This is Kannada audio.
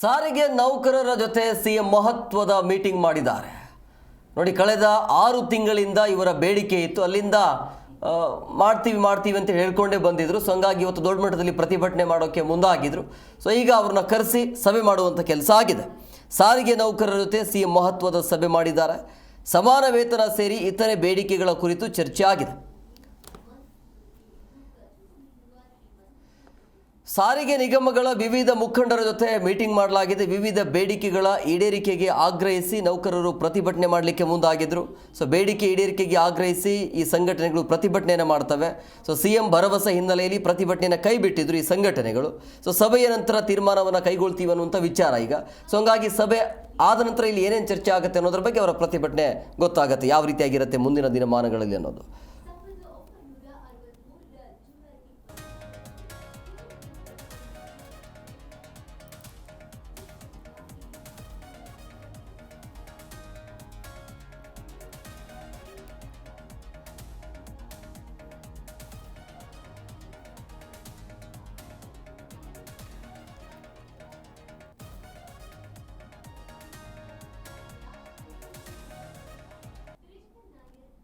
ಸಾರಿಗೆ ನೌಕರರ ಜೊತೆ ಸಿಎಂ ಮಹತ್ವದ ಮೀಟಿಂಗ್ ಮಾಡಿದ್ದಾರೆ. ನೋಡಿ, ಕಳೆದ ಆರು ತಿಂಗಳಿಂದ ಇವರ ಬೇಡಿಕೆ ಇತ್ತು. ಅಲ್ಲಿಂದ ಮಾಡ್ತೀವಿ ಮಾಡ್ತೀವಿ ಅಂತ ಹೇಳ್ಕೊಂಡೇ ಬಂದಿದ್ರು. ಸೊ, ಹಂಗಾಗಿ ಇವತ್ತು ದೊಡ್ಡ ಮಟ್ಟದಲ್ಲಿ ಪ್ರತಿಭಟನೆ ಮಾಡೋಕ್ಕೆ ಮುಂದಾಗಿದ್ರು. ಸೊ, ಈಗ ಅವ್ರನ್ನ ಕರೆಸಿ ಸಭೆ ಮಾಡುವಂಥ ಕೆಲಸ ಆಗಿದೆ. ಸಾರಿಗೆ ನೌಕರರ ಜೊತೆ ಸಿಎಂ ಮಹತ್ವದ ಸಭೆ ಮಾಡಿದ್ದಾರೆ. ಸಮಾನ ವೇತನ ಸೇರಿ ಇತರೆ ಬೇಡಿಕೆಗಳ ಕುರಿತು ಚರ್ಚೆ ಆಗಿದೆ. ಸಾರಿಗೆ ನಿಗಮಗಳ ವಿವಿಧ ಮುಖಂಡರ ಜೊತೆ ಮೀಟಿಂಗ್ ಮಾಡಲಾಗಿದೆ. ವಿವಿಧ ಬೇಡಿಕೆಗಳ ಈಡೇರಿಕೆಗೆ ಆಗ್ರಹಿಸಿ ನೌಕರರು ಪ್ರತಿಭಟನೆ ಮಾಡಲಿಕ್ಕೆ ಮುಂದಾಗಿದ್ರು. ಸೊ, ಬೇಡಿಕೆ ಈಡೇರಿಕೆಗೆ ಆಗ್ರಹಿಸಿ ಈ ಸಂಘಟನೆಗಳು ಪ್ರತಿಭಟನೆಯನ್ನು ಮಾಡ್ತವೆ. ಸೊ ಸಿ ಎಂ ಭರವಸೆ ಹಿನ್ನೆಲೆಯಲ್ಲಿ ಪ್ರತಿಭಟನೆಯನ್ನು ಕೈಬಿಟ್ಟಿದ್ರು ಈ ಸಂಘಟನೆಗಳು. ಸೊ, ಸಭೆಯ ನಂತರ ತೀರ್ಮಾನವನ್ನು ಕೈಗೊಳ್ತೀವಿ ಅನ್ನುವಂಥ ವಿಚಾರ ಈಗ. ಸೊ, ಹಂಗಾಗಿ ಸಭೆ ಆದ ನಂತರ ಇಲ್ಲಿ ಏನೇನು ಚರ್ಚೆ ಆಗುತ್ತೆ ಅನ್ನೋದ್ರ ಬಗ್ಗೆ ಅವರ ಪ್ರತಿಭಟನೆ ಗೊತ್ತಾಗುತ್ತೆ. ಯಾವ ರೀತಿಯಾಗಿರುತ್ತೆ ಮುಂದಿನ ದಿನಮಾನಗಳಲ್ಲಿ ಅನ್ನೋದು.